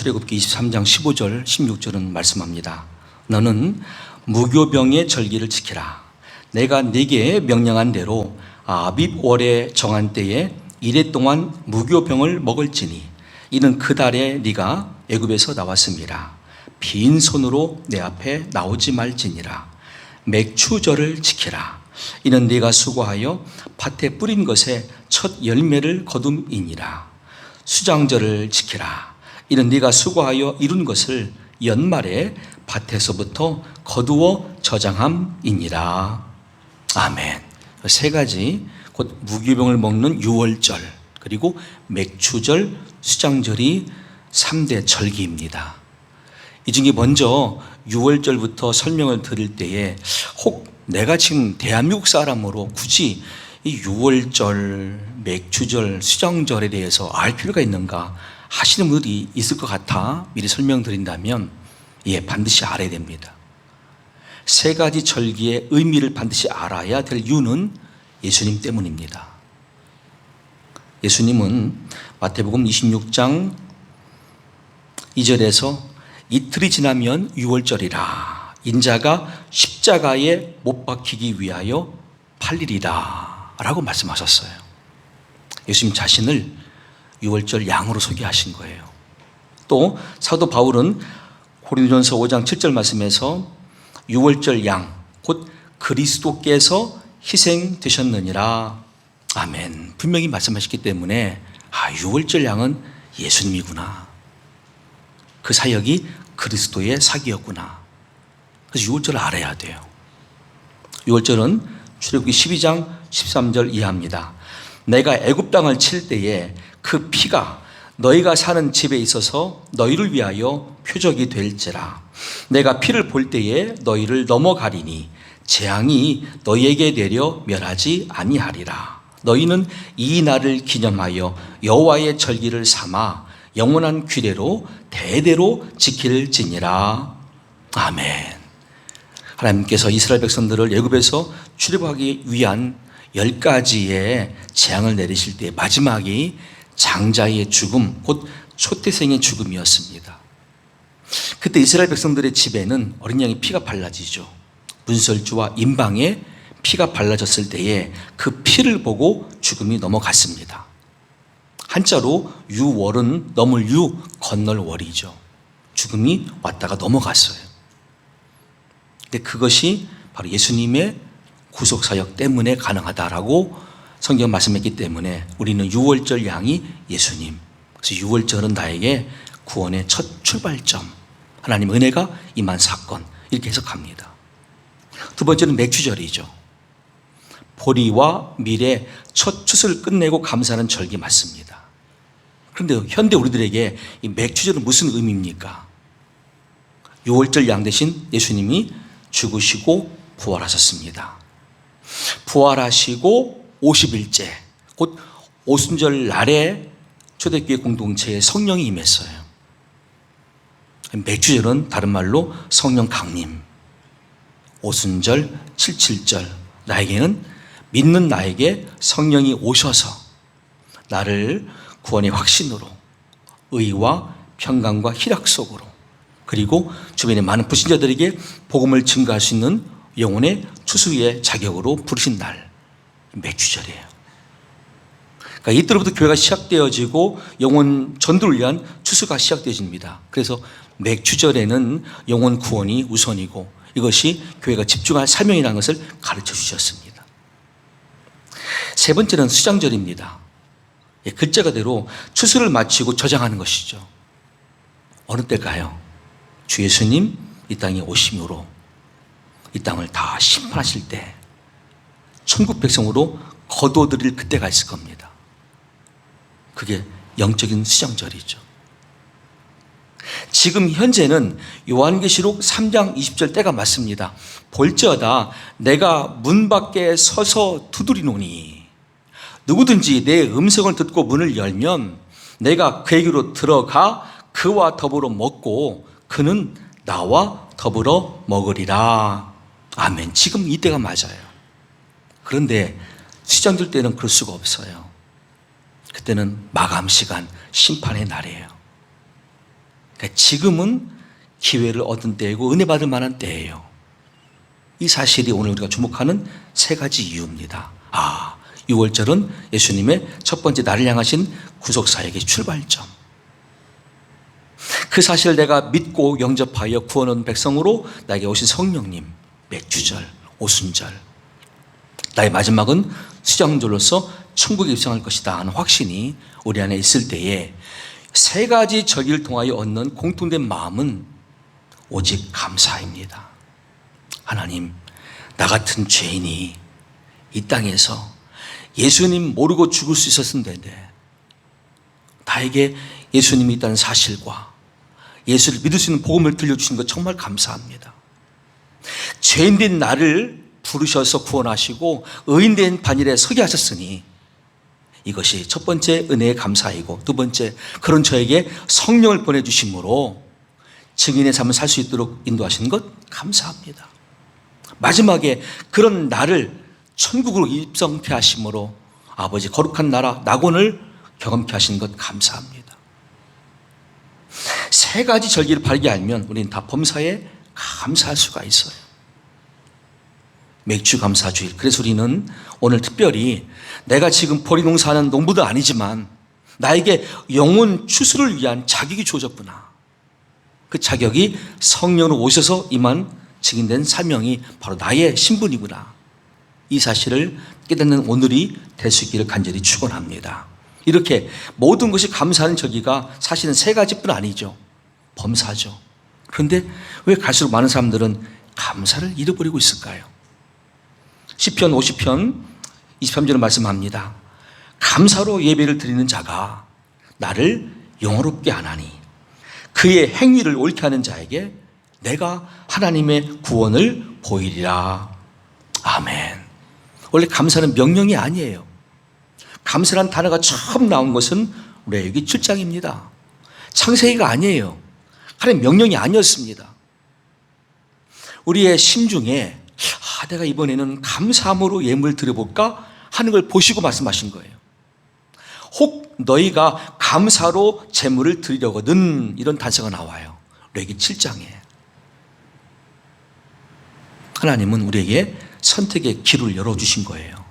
출애굽기 23장 15절 16절은 말씀합니다. 너는 무교병의 절기를 지키라. 내가 네게 명령한 대로 아빕 월에 정한 때에 이래 동안 무교병을 먹을지니 이는 그 달에 네가 애굽에서 나왔습니다. 빈 손으로 내 앞에 나오지 말지니라. 맥추절을 지키라. 이는 네가 수고하여 밭에 뿌린 것에 첫 열매를 거둠이니라. 수장절을 지키라. 이는 네가 수고하여 이룬 것을 연말에 밭에서부터 거두어 저장함이니라. 아멘. 세 가지 곧 무교병을 먹는 유월절 그리고 맥추절, 수장절이 3대 절기입니다. 이 중에 먼저 6월절부터 설명을 드릴 때에 혹 내가 지금 대한민국 사람으로 굳이 이 6월절, 맥주절, 수정절에 대해서 알 필요가 있는가 하시는 분들이 있을 것 같아 미리 설명드린다면 예, 반드시 알아야 됩니다. 세 가지 절기의 의미를 반드시 알아야 될 이유는 예수님 때문입니다. 예수님은 마태복음 26장 2절에서 이틀이 지나면 6월절이라 인자가 십자가에 못 박히기 위하여 팔리리라 라고 말씀하셨어요. 예수님 자신을 6월절 양으로 소개하신 거예요. 또 사도 바울은 고린도전서 5장 7절 말씀에서 6월절 양, 곧 그리스도께서 희생되셨느니라. 아멘. 분명히 말씀하셨기 때문에 아, 6월절 양은 예수님이구나. 그 사역이 그리스도의 사기였구나. 그래서 6월절을 알아야 돼요. 6월절은 출애굽기 12장 13절 이하입니다. 내가 애굽 땅을 칠 때에 그 피가 너희가 사는 집에 있어서 너희를 위하여 표적이 될지라. 내가 피를 볼 때에 너희를 넘어가리니 재앙이 너희에게 내려 멸하지 아니하리라. 너희는 이 날을 기념하여 여호와의 절기를 삼아 영원한 규례로 대대로 지킬지니라. 아멘. 하나님께서 이스라엘 백성들을 애굽에서 출애굽하기 위한 열 가지의 재앙을 내리실 때 마지막이 장자의 죽음, 곧 초태생의 죽음이었습니다. 그때 이스라엘 백성들의 집에는 어린 양의 피가 발라지죠. 문설주와 임방에 피가 발라졌을 때에 그 피를 보고 죽음이 넘어갔습니다. 한자로 유월은 넘을 유, 건널 월이죠. 죽음이 왔다가 넘어갔어요. 근데 그것이 바로 예수님의 구속 사역 때문에 가능하다라고 성경 말씀했기 때문에 우리는 6월절 양이 예수님. 그래서 6월절은 나에게 구원의 첫 출발점. 하나님 은혜가 임한 사건. 이렇게 해석합니다. 두 번째는 맥주절이죠. 보리와 밀의 첫 추수를 끝내고 감사하는 절기 맞습니다. 그런데 현대 우리들에게 이 맥주절은 무슨 의미입니까? 6월절 양 대신 예수님이 죽으시고 부활하셨습니다. 부활하시고 50일째, 곧 오순절 날에 초대교회 공동체에 성령이 임했어요. 맥주절은 다른 말로 성령 강림. 오순절, 칠칠절. 나에게는 믿는 나에게 성령이 오셔서 나를 구원의 확신으로 의와 평강과 희락 속으로 그리고 주변의 많은 불신자들에게 복음을 증가할 수 있는 영혼의 추수의 자격으로 부르신 날 맥주절이에요. 그러니까 이때로부터 교회가 시작되어지고 영혼 전도를 위한 추수가 시작되어집니다. 그래서 맥주절에는 영혼 구원이 우선이고 이것이 교회가 집중할 사명이라는 것을 가르쳐 주셨습니다. 세 번째는 수장절입니다. 예, 글자 그대로 추수를 마치고 저장하는 것이죠. 어느 때일까요? 주 예수님 이 땅에 오심으로 이 땅을 다 심판하실 때 천국 백성으로 거두어드릴 그때가 있을 겁니다. 그게 영적인 수장절이죠. 지금 현재는 요한계시록 3장 20절 때가 맞습니다. 볼지어다 내가 문 밖에 서서 두드리노니 누구든지 내 음성을 듣고 문을 열면 내가 그에게로 들어가 그와 더불어 먹고 그는 나와 더불어 먹으리라. 아멘. 지금 이때가 맞아요. 그런데 시장들 때는 그럴 수가 없어요. 그때는 마감 시간, 심판의 날이에요. 그러니까 지금은 기회를 얻은 때이고 은혜 받을 만한 때예요. 이 사실이 오늘 우리가 주목하는 세 가지 이유입니다. 아, 6월절은 예수님의 첫 번째 나를 향하신 구속사역의 출발점. 그 사실을 내가 믿고 영접하여 구원한 백성으로 나에게 오신 성령님, 맥주절, 오순절. 나의 마지막은 수장절로서 천국에 입성할 것이다 하는 확신이 우리 안에 있을 때에 세 가지 절기를 통하여 얻는 공통된 마음은 오직 감사입니다. 하나님, 나 같은 죄인이 이 땅에서 예수님 모르고 죽을 수 있었을 텐데, 나에게 예수님이 있다는 사실과 예수를 믿을 수 있는 복음을 들려주신 것 정말 감사합니다. 죄인된 나를 부르셔서 구원하시고 의인된 반일에 서게 하셨으니 이것이 첫 번째 은혜의 감사이고 두 번째 그런 저에게 성령을 보내주심으로 증인의 삶을 살 수 있도록 인도하시는 것 감사합니다. 마지막에 그런 나를 천국으로 입성케 하심으로 아버지 거룩한 나라 낙원을 경험케 하시는 것 감사합니다. 세 가지 절기를 바르게 알면 우리는 다 범사에 감사할 수가 있어요. 맥주 감사주일. 그래서 우리는 오늘 특별히 내가 지금 보리 농사하는 농부도 아니지만 나에게 영혼 추수를 위한 자격이 주어졌구나. 그 자격이 성령으로 오셔서 임한 증인된 사명이 바로 나의 신분이구나. 이 사실을 깨닫는 오늘이 있기를 간절히 축원합니다. 이렇게 모든 것이 감사하는 저기가 사실은 세 가지뿐 아니죠. 범사죠. 그런데 왜 갈수록 많은 사람들은 감사를 잃어버리고 있을까요? 시편 50편 23절은 말씀합니다. 감사로 예배를 드리는 자가 나를 영어롭게 하나니 그의 행위를 옳게 하는 자에게 내가 하나님의 구원을 보이리라. 아멘. 원래 감사는 명령이 아니에요. 감사란 단어가 처음 나온 것은 레위기 7장입니다. 창세기가 아니에요. 하나님 명령이 아니었습니다. 우리의 심중에 아, 내가 이번에는 감사함으로 예물 드려볼까 하는 걸 보시고 말씀하신 거예요. 혹 너희가 감사로 제물을 드리려거든 이런 단서가 나와요. 레기 7장에. 하나님은 우리에게 선택의 길을 열어주신 거예요.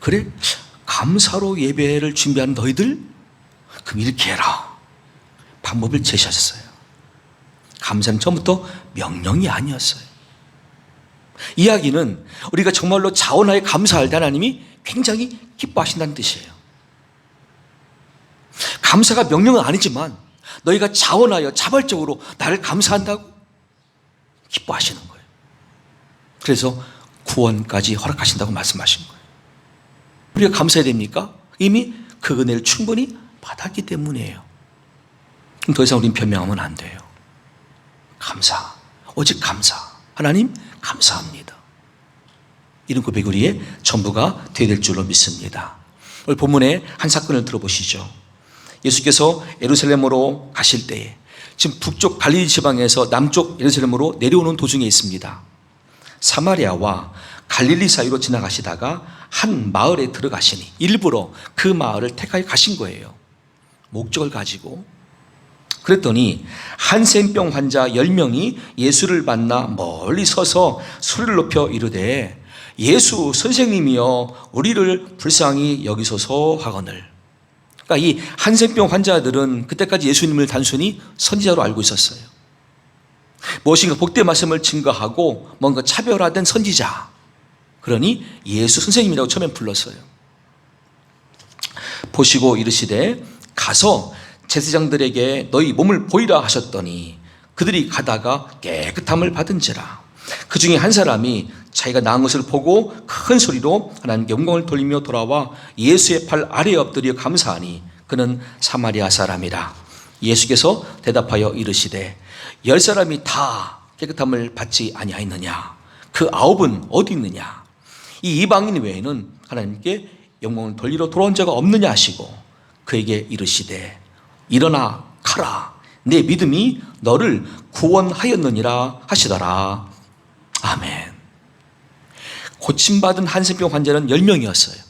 그래? 감사로 예배를 준비하는 너희들? 그럼 이렇게 해라. 방법을 제시하셨어요. 감사는 처음부터 명령이 아니었어요. 이야기는 우리가 정말로 자원하에 감사할 때 하나님이 굉장히 기뻐하신다는 뜻이에요. 감사가 명령은 아니지만 너희가 자원하여 자발적으로 나를 감사한다고 기뻐하시는 거예요. 그래서 구원까지 허락하신다고 말씀하신 거예요. 우리가 감사해야 됩니까? 이미 그 은혜를 충분히 받았기 때문이에요. 더 이상 우리는 변명하면 안 돼요. 감사. 오직 감사. 하나님, 감사합니다. 이런 고백 우리의 전부가 되어야 될 줄로 믿습니다. 오늘 본문의 한 사건을 들어보시죠. 예수께서 예루살렘으로 가실 때에 지금 북쪽 갈릴리 지방에서 남쪽 예루살렘으로 내려오는 도중에 있습니다. 사마리아와 갈릴리 사이로 지나가시다가 한 마을에 들어가시니 일부러 그 마을을 택하여 가신 거예요. 목적을 가지고 그랬더니 한센병 환자 10명이 예수를 만나 멀리 서서 소리를 높여 이르되 예수 선생님이여 우리를 불쌍히 여기소서 하거늘. 그러니까 이 한센병 환자들은 그때까지 예수님을 단순히 선지자로 알고 있었어요. 무엇인가 복된 말씀을 증거하고 뭔가 차별화된 선지자. 그러니 예수 선생님이라고 처음엔 불렀어요. 보시고 이르시되 가서 제사장들에게 너희 몸을 보이라 하셨더니 그들이 가다가 깨끗함을 받은지라. 그 중에 한 사람이 자기가 나은 것을 보고 큰 소리로 하나님께 영광을 돌리며 돌아와 예수의 팔 아래에 엎드려 감사하니 그는 사마리아 사람이라. 예수께서 대답하여 이르시되 열 사람이 다 깨끗함을 받지 아니하였느냐? 그 아홉은 어디 있느냐? 이 이방인 외에는 하나님께 영광을 돌리러 돌아온 자가 없느냐 하시고 그에게 이르시되 일어나 가라 내 믿음이 너를 구원하였느니라 하시더라 아멘 고침받은 한센병 환자는 10명이었어요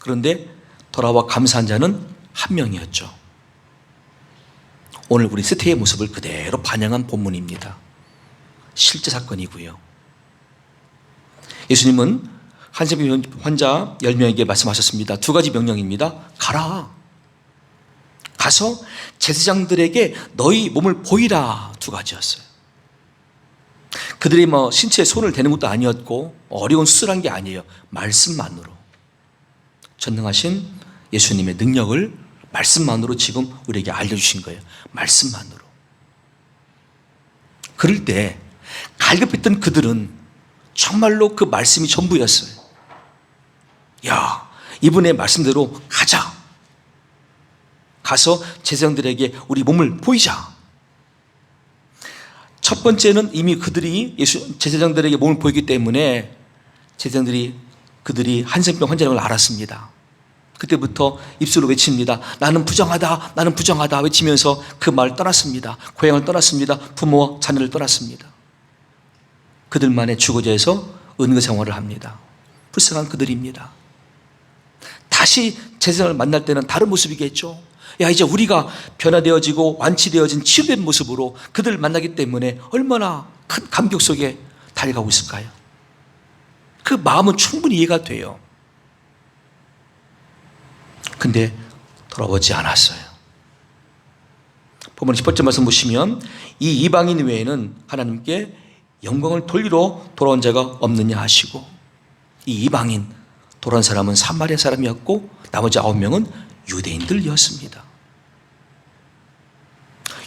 그런데 돌아와 감사한 자는 한 명이었죠 오늘 우리 스테이의 모습을 그대로 반영한 본문입니다. 실제 사건이고요. 예수님은 한세병 환자 10명에게 말씀하셨습니다. 두 가지 명령입니다. 가라. 가서 제사장들에게 너희 몸을 보이라 두 가지였어요. 그들이 뭐 신체에 손을 대는 것도 아니었고 어려운 수술한 게 아니에요. 말씀만으로 전능하신 예수님의 능력을 말씀만으로 지금 우리에게 알려주신 거예요. 말씀만으로. 그럴 때 갈급했던 그들은 정말로 그 말씀이 전부였어요. 야, 이분의 말씀대로 가자. 가서 제사장들에게 우리 몸을 보이자. 첫 번째는 이미 그들이 예수 제사장들에게 몸을 보이기 때문에 제사장들이 그들이 한센병 환자라는 걸 알았습니다. 그때부터 입술로 외칩니다. 나는 부정하다, 나는 부정하다 외치면서 그말 떠났습니다. 고향을 떠났습니다. 부모와 자녀를 떠났습니다. 그들만의 주거지에서 은근 생활을 합니다. 불쌍한 그들입니다. 다시 제사장을 만날 때는 다른 모습이겠죠. 야, 이제 우리가 변화되어지고 완치되어진 치유된 모습으로 그들을 만나기 때문에 얼마나 큰 감격 속에 달려가고 있을까요? 그 마음은 충분히 이해가 돼요. 근데 돌아오지 않았어요. 본문 10번째 말씀 보시면 이 이방인 외에는 하나님께 영광을 돌리러 돌아온 자가 없느냐 하시고 이 이방인 돌아온 사람은 사마리아 사람이었고 나머지 아홉 명은 유대인들이었습니다.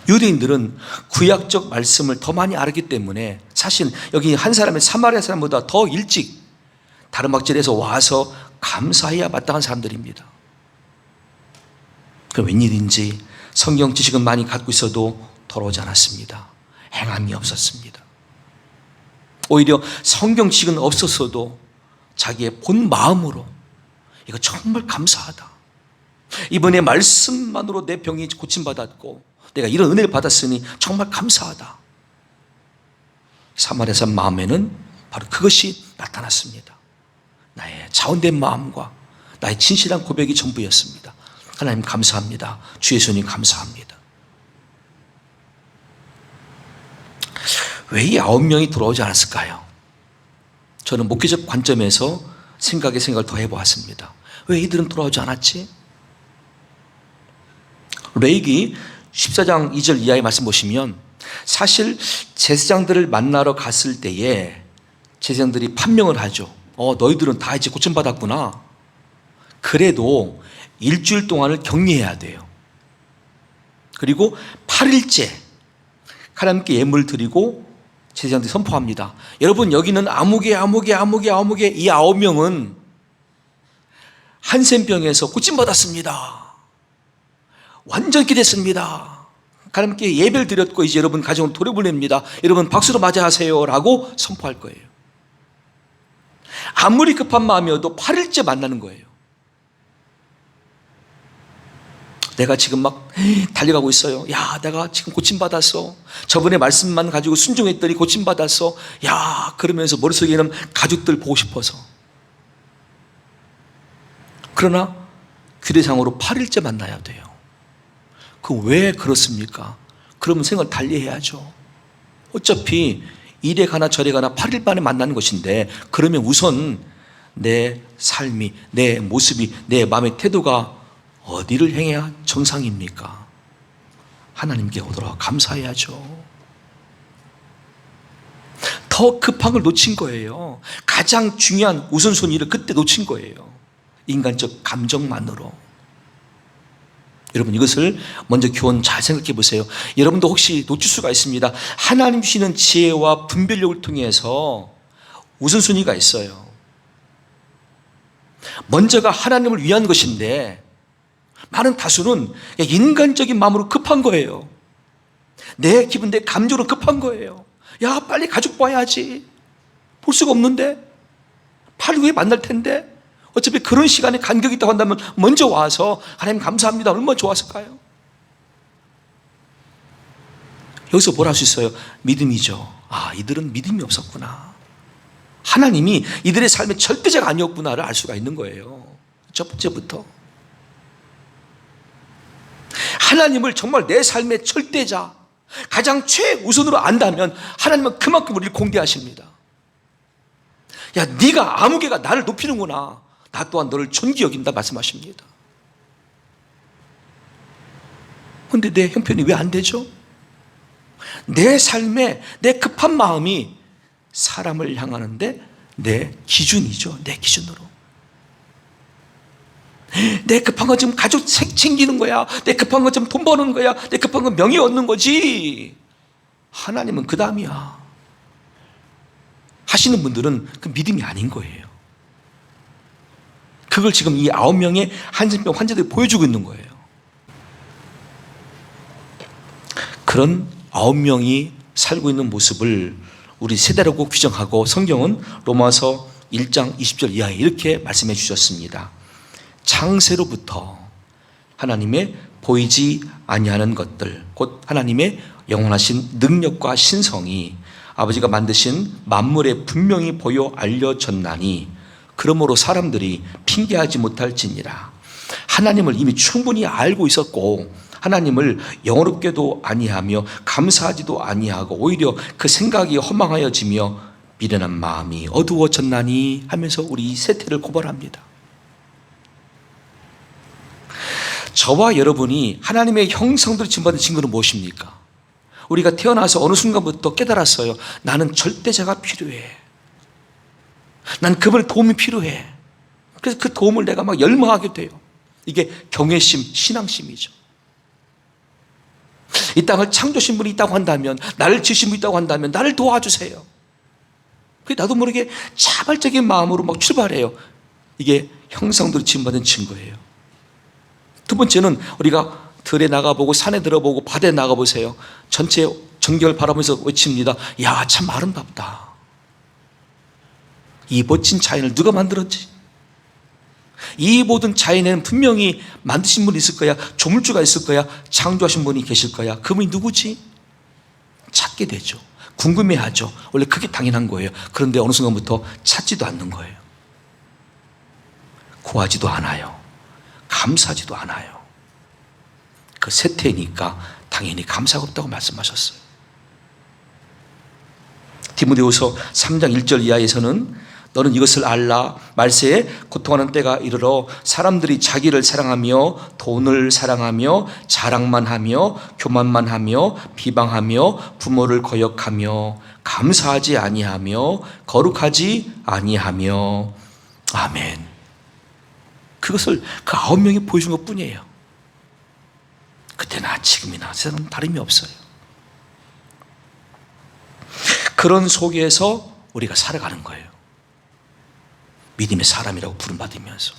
유대인들은 구약적 말씀을 더 많이 알았기 때문에 사실 여기 한 사람의 사마리아 사람보다 더 일찍 다른 막질에서 와서 감사해야 마땅한 사람들입니다. 그 웬일인지 성경 지식은 많이 갖고 있어도 돌아오지 않았습니다. 행함이 없었습니다. 오히려 성경 지식은 없었어도 자기의 본 마음으로 이거 정말 감사하다. 이번에 말씀만으로 내 병이 고침받았고 내가 이런 은혜를 받았으니 정말 감사하다. 사마리아 마음에는 바로 그것이 나타났습니다. 나의 자원된 마음과 나의 진실한 고백이 전부였습니다. 하나님 감사합니다. 주 예수님 감사합니다. 왜 이 아홉 명이 돌아오지 않았을까요? 저는 목회적 관점에서 생각에 생각을 더 해보았습니다. 왜 이들은 돌아오지 않았지? 레이기 14장 2절 이하의 말씀 보시면 사실 제사장들을 만나러 갔을 때에 제사장들이 판명을 하죠. 어, 너희들은 다 이제 고침받았구나. 그래도 일주일 동안을 격리해야 돼요. 그리고 8일째 하나님께 예물 드리고 제사장들이 선포합니다. 여러분 여기는 아무개 아무개 아무개 아무개 이 아홉 명은 한센병에서 고침받았습니다. 완전히 됐습니다. 하나님께 예배를 드렸고 이제 여러분 가정으로 돌려보냅니다. 여러분 박수로 맞이하세요 라고 선포할 거예요. 아무리 급한 마음이어도 8일째 만나는 거예요. 내가 지금 막 달려가고 있어요. 야, 내가 지금 고침받았어. 저번에 말씀만 가지고 순종했더니 고침받았어. 야, 그러면서 머릿속에는 가족들 보고 싶어서. 그러나 규례상으로 8일째 만나야 돼요. 그 왜 그렇습니까? 그러면 생각을 달리 해야죠. 어차피 이래 가나 저래 가나 8일 만에 만나는 것인데 그러면 우선 내 삶이, 내 모습이, 내 마음의 태도가 어디를 행해야 정상입니까? 하나님께 오더라 감사해야죠. 더 급한 걸 놓친 거예요. 가장 중요한 우선순위를 그때 놓친 거예요. 인간적 감정만으로. 여러분 이것을 먼저 교훈 잘 생각해 보세요. 여러분도 혹시 놓칠 수가 있습니다. 하나님 주시는 지혜와 분별력을 통해서 우선순위가 있어요. 먼저가 하나님을 위한 것인데 많은 다수는 인간적인 마음으로 급한 거예요. 내 기분, 내 감정으로 급한 거예요. 야, 빨리 가족 봐야지. 볼 수가 없는데? 8일 후에 만날 텐데? 어차피 그런 시간에 간격이 있다고 한다면 먼저 와서 하나님 감사합니다. 얼마나 좋았을까요? 여기서 뭘 할 수 있어요? 믿음이죠. 아, 이들은 믿음이 없었구나. 하나님이 이들의 삶의 절대자가 아니었구나를 알 수가 있는 거예요. 첫 번째부터. 하나님을 정말 내 삶의 절대자, 가장 최우선으로 안다면 하나님은 그만큼 우리를 공개하십니다. 야, 네가 아무개가 나를 높이는구나. 나 또한 너를 존귀 여긴다 말씀하십니다. 근데 내 형편이 왜 안 되죠? 내 삶에 내 급한 마음이 사람을 향하는데 내 기준이죠. 내 기준으로. 내 급한 건 지금 가족 생- 챙기는 거야. 내 급한 건 지금 돈 버는 거야. 내 급한 건 명예 얻는 거지. 하나님은 그 다음이야. 하시는 분들은 그 믿음이 아닌 거예요. 그걸 지금 이 아홉 명의 한센병 환자들이 보여주고 있는 거예요. 그런 아홉 명이 살고 있는 모습을 우리 세대라고 규정하고 성경은 로마서 1장 20절 이하에 이렇게 말씀해 주셨습니다. 창세로부터 하나님의 보이지 아니하는 것들 곧 하나님의 영원하신 능력과 신성이 아버지가 만드신 만물에 분명히 보여 알려졌나니 그러므로 사람들이 핑계하지 못할지니라 하나님을 이미 충분히 알고 있었고 하나님을 영어롭게도 아니하며 감사하지도 아니하고 오히려 그 생각이 허망하여지며 미련한 마음이 어두워졌나니 하면서 우리 이 세태를 고발합니다. 저와 여러분이 하나님의 형상대로 지음받은 증거는 무엇입니까? 우리가 태어나서 어느 순간부터 깨달았어요. 나는 절대자가 필요해. 난 그분의 도움이 필요해. 그래서 그 도움을 내가 막 열망하게 돼요. 이게 경외심, 신앙심이죠. 이 땅을 창조신 분이 있다고 한다면, 나를 지으신 분이 있다고 한다면, 나를 도와주세요. 그 나도 모르게 자발적인 마음으로 막 출발해요. 이게 형상대로 지음받은 증거예요. 두 번째는 우리가 들에 나가보고 산에 들어보고 바다에 나가보세요. 전체 전경을 바라보면서 외칩니다. 야, 참 아름답다. 이 멋진 자연을 누가 만들었지? 이 모든 자연에는 분명히 만드신 분이 있을 거야. 조물주가 있을 거야. 창조하신 분이 계실 거야. 그분이 누구지? 찾게 되죠. 궁금해하죠. 원래 그게 당연한 거예요. 그런데 어느 순간부터 찾지도 않는 거예요. 구하지도 않아요. 감사하지도 않아요. 그 세태니까 당연히 감사가 없다고 말씀하셨어요. 디모데후서 3장 1절 이하에서는 너는 이것을 알라 말세에 고통하는 때가 이르러 사람들이 자기를 사랑하며 돈을 사랑하며 자랑만 하며 교만만 하며 비방하며 부모를 거역하며 감사하지 아니하며 거룩하지 아니하며 아멘. 그것을 그 아홉 명이 보여준 것 뿐이에요. 그때나 지금이나 세상은 다름이 없어요. 그런 속에서 우리가 살아가는 거예요. 믿음의 사람이라고 부름받으면서.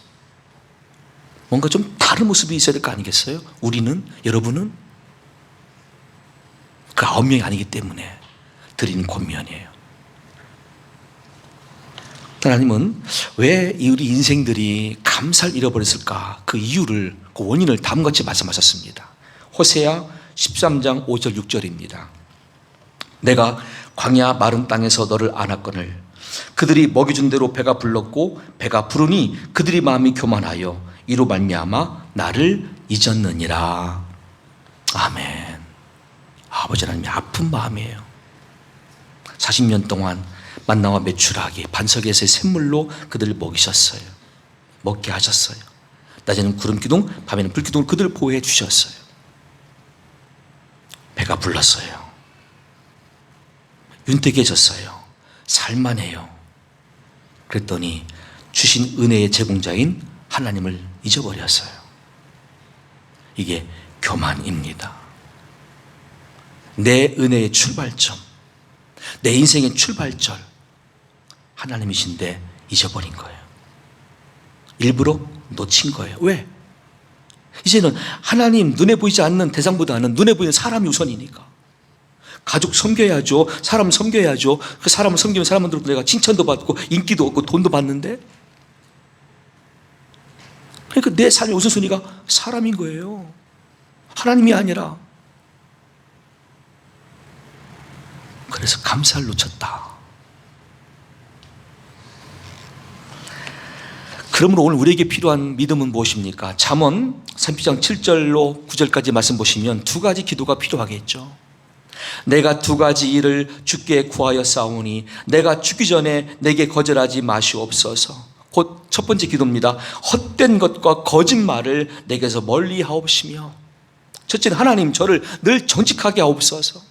뭔가 좀 다른 모습이 있어야 될 거 아니겠어요? 우리는, 여러분은 그 아홉 명이 아니기 때문에 드리는 권면이에요. 하나님은 왜 우리 인생들이 감사를 잃어버렸을까? 그 이유를, 그 원인을 다음같이 말씀하셨습니다. 호세아 13장 5절 6절입니다. 내가 광야 마른 땅에서 너를 안았거늘 그들이 먹여준 대로 배가 불렀고 배가 부르니 그들이 마음이 교만하여 이로 말미암아 나를 잊었느니라. 아멘. 아버지 하나님이 아픈 마음이에요. 40년 동안 만나와 매출하기 반석에서의 샘물로 그들을 먹이셨어요. 먹게 하셨어요. 낮에는 구름 기둥, 밤에는 불 기둥을 그들을 보호해 주셨어요. 배가 불렀어요. 윤택해졌어요. 살만해요. 그랬더니 주신 은혜의 제공자인 하나님을 잊어버렸어요. 이게 교만입니다. 내 은혜의 출발점, 내 인생의 출발절, 하나님이신데 잊어버린 거예요. 일부러 놓친 거예요. 왜? 이제는 하나님 눈에 보이지 않는 대상보다는 눈에 보이는 사람이 우선이니까. 가족 섬겨야죠. 사람 섬겨야죠. 그 사람을 섬기면 사람들로 내가 칭찬도 받고 인기도 얻고 돈도 받는데. 그러니까 내 삶의 우선순위가 사람인 거예요. 하나님이 아니라. 그래서 감사를 놓쳤다. 그러므로 오늘 우리에게 필요한 믿음은 무엇입니까? 잠언 3피장 7절로 9절까지 말씀 보시면 두 가지 기도가 필요하겠죠. 내가 두 가지 일을 주께 구하여 싸우니 내가 죽기 전에 내게 거절하지 마시옵소서. 곧 첫 번째 기도입니다. 헛된 것과 거짓말을 내게서 멀리 하옵시며 첫째는 하나님 저를 늘 정직하게 하옵소서.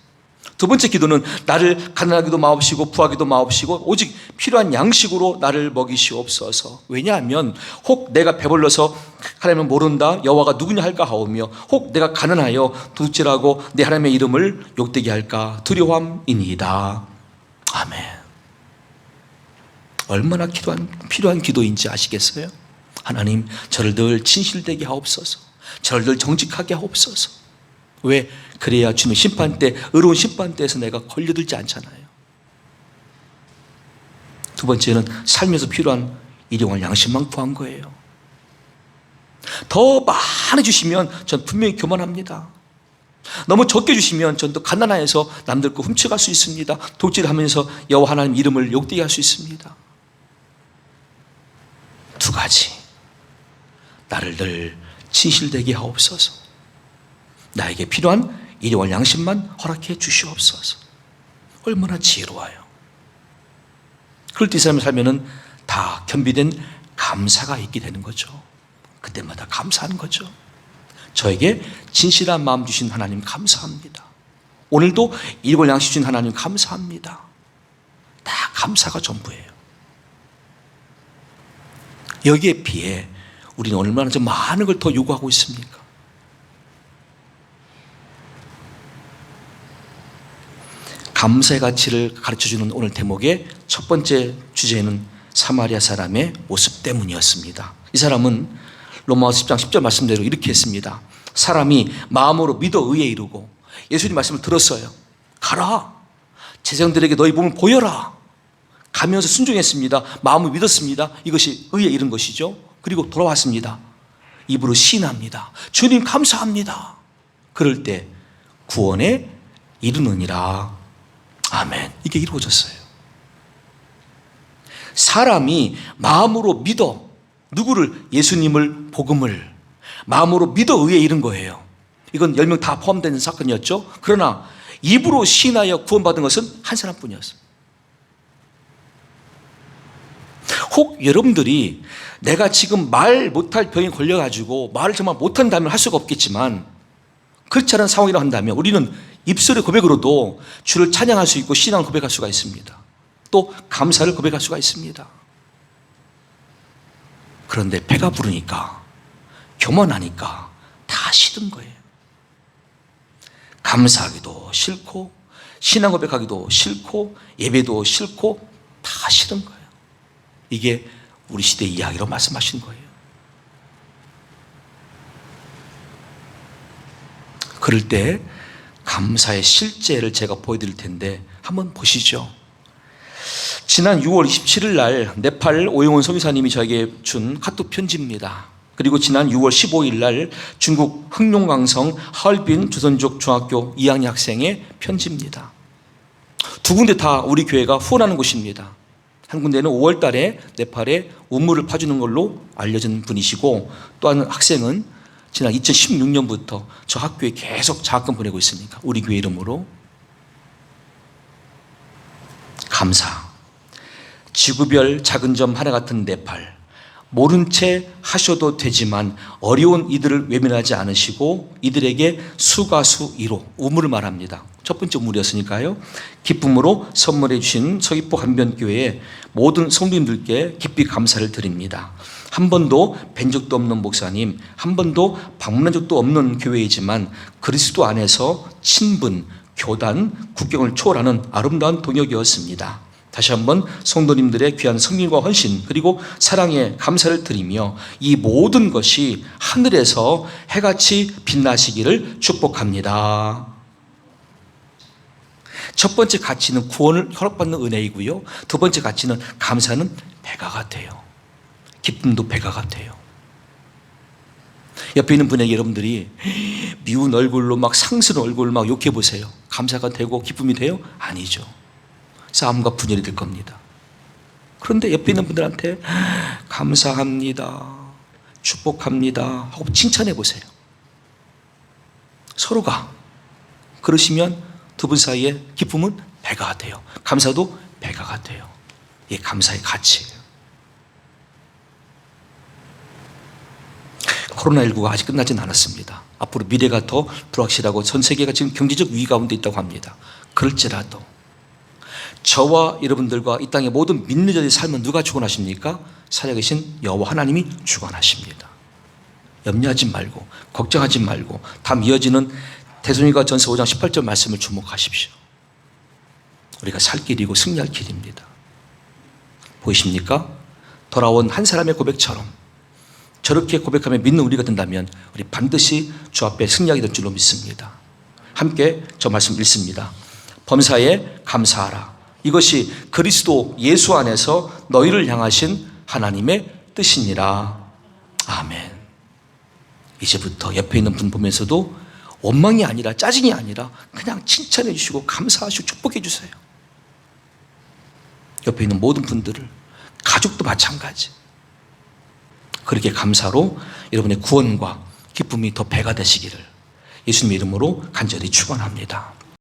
두 번째 기도는 나를 가난하기도 마옵시고 부하기도 마옵시고 오직 필요한 양식으로 나를 먹이시옵소서. 왜냐하면 혹 내가 배불러서 하나님을 모른다 여호와가 누구냐 할까 하오며 혹 내가 가난하여 도둑질하고 내 하나님의 이름을 욕되게 할까 두려움이니이다. 아멘. 얼마나 필요한, 필요한 기도인지 아시겠어요? 하나님, 저를 늘 진실되게 하옵소서. 저를 늘 정직하게 하옵소서. 왜? 그래야 주님 심판 때, 의로운 심판 때에서 내가 걸려들지 않잖아요. 두 번째는 살면서 필요한 일용할 양심만 구한 거예요. 더 많이 주시면 전 분명히 교만합니다. 너무 적게 주시면 전 또 가난해서 남들 거 훔쳐갈 수 있습니다. 독질하면서 여호와 하나님 이름을 욕되게 할 수 있습니다. 두 가지. 나를 늘 진실되게 하옵소서. 나에게 필요한 일용할 양심만 허락해 주시옵소서. 얼마나 지혜로워요. 그럴 때 이 사람을 살면은 다 겸비된 감사가 있게 되는 거죠. 그때마다 감사하는 거죠. 저에게 진실한 마음 주신 하나님 감사합니다. 오늘도 일골 양식 주신 하나님 감사합니다. 다 감사가 전부예요. 여기에 비해 우리는 얼마나 좀 많은 걸 더 요구하고 있습니까? 감사의 가치를 가르쳐 주는 오늘 대목의 첫 번째 주제는 사마리아 사람의 모습 때문이었습니다. 이 사람은 로마서 10장 10절 말씀대로 이렇게 했습니다. 사람이 마음으로 믿어 의에 이르고 예수님 말씀을 들었어요. 가라. 제자들에게 너희 몸을 보여라. 가면서 순종했습니다. 마음을 믿었습니다. 이것이 의에 이른 것이죠. 그리고 돌아왔습니다. 입으로 신합니다. 주님 감사합니다. 그럴 때 구원에 이르느니라. 아멘. 이게 이루어졌어요. 사람이 마음으로 믿어 누구를 예수님을 복음을 마음으로 믿어 의에 이른 거예요. 이건 10명 다 포함되는 사건이었죠. 그러나 입으로 신하여 구원받은 것은 한 사람뿐이었어요. 혹 여러분들이 내가 지금 말 못할 병에 걸려가지고 말을 정말 못한다면 할 수가 없겠지만 그렇지 않은 상황이라 한다면 우리는 입술의 고백으로도 주를 찬양할 수 있고 신앙을 고백할 수가 있습니다. 또 감사를 고백할 수가 있습니다. 그런데 배가 부르니까 교만하니까 다 싫은 거예요. 감사하기도 싫고 신앙 고백하기도 싫고 예배도 싫고 다 싫은 거예요. 이게 우리 시대 이야기로 말씀하신 거예요. 그럴 때 감사의 실제를 제가 보여드릴 텐데 한번 보시죠. 지난 6월 27일 날 네팔 오영훈 소비사님이 저에게 준 카톡 편지입니다. 그리고 지난 6월 15일 날 중국 흑룡강성 하얼빈 조선족 중학교 2학년 학생의 편지입니다. 두 군데 다 우리 교회가 후원하는 곳입니다. 한 군데는 5월 달에 네팔에 우물을 파주는 걸로 알려진 분이시고 또한 학생은 지난 2016년부터 저 학교에 계속 장학금 보내고 있으니까 우리 교회 이름으로 감사. 지구별 작은 점 하나 같은 네팔. 모른 채 하셔도 되지만 어려운 이들을 외면하지 않으시고 이들에게 수가수 이로 우물을 말합니다. 첫 번째 우물이었으니까요. 기쁨으로 선물해 주신 서귀포 한변교회의 모든 성도님들께 깊이 감사를 드립니다. 한 번도 뵌 적도 없는 목사님, 한 번도 방문한 적도 없는 교회이지만 그리스도 안에서 친분, 교단, 국경을 초월하는 아름다운 동역이었습니다. 다시 한번 성도님들의 귀한 성민과 헌신 그리고 사랑에 감사를 드리며 이 모든 것이 하늘에서 해같이 빛나시기를 축복합니다. 첫 번째 가치는 구원을 허락받는 은혜이고요. 두 번째 가치는 감사는 배가 같아요. 기쁨도 배가 같아요. 옆에 있는 분에게 여러분들이 미운 얼굴로 막 상스러운 얼굴로 막 욕해 보세요. 감사가 되고 기쁨이 돼요? 아니죠. 싸움과 분열이 될 겁니다. 그런데 옆에 있는 분들한테 감사합니다. 축복합니다. 하고 칭찬해 보세요. 서로가 그러시면 두 분 사이에 기쁨은 배가 돼요. 감사도 배가 돼요. 이게 감사의 가치예요. 코로나19가 아직 끝나진 않았습니다. 앞으로 미래가 더 불확실하고 전 세계가 지금 경제적 위기 가운데 있다고 합니다. 그럴지라도 저와 여러분들과 이 땅의 모든 믿는 자들의 삶은 누가 주관하십니까? 살아계신 여호와 하나님이 주관하십니다. 염려하지 말고 걱정하지 말고 다음 이어지는 대선이가 전서 5장 18절 말씀을 주목하십시오. 우리가 살 길이고 승리할 길입니다. 보이십니까? 돌아온 한 사람의 고백처럼 저렇게 고백하며 믿는 우리가 된다면 우리 반드시 주 앞에 승리하게 될 줄로 믿습니다. 함께 저 말씀 읽습니다. 범사에 감사하라. 이것이 그리스도 예수 안에서 너희를 향하신 하나님의 뜻이니라. 아멘. 이제부터 옆에 있는 분 보면서도 원망이 아니라 짜증이 아니라 그냥 칭찬해 주시고 감사하시고 축복해 주세요. 옆에 있는 모든 분들을 가족도 마찬가지. 그렇게 감사로 여러분의 구원과 기쁨이 더 배가 되시기를 예수님의 이름으로 간절히 축원합니다.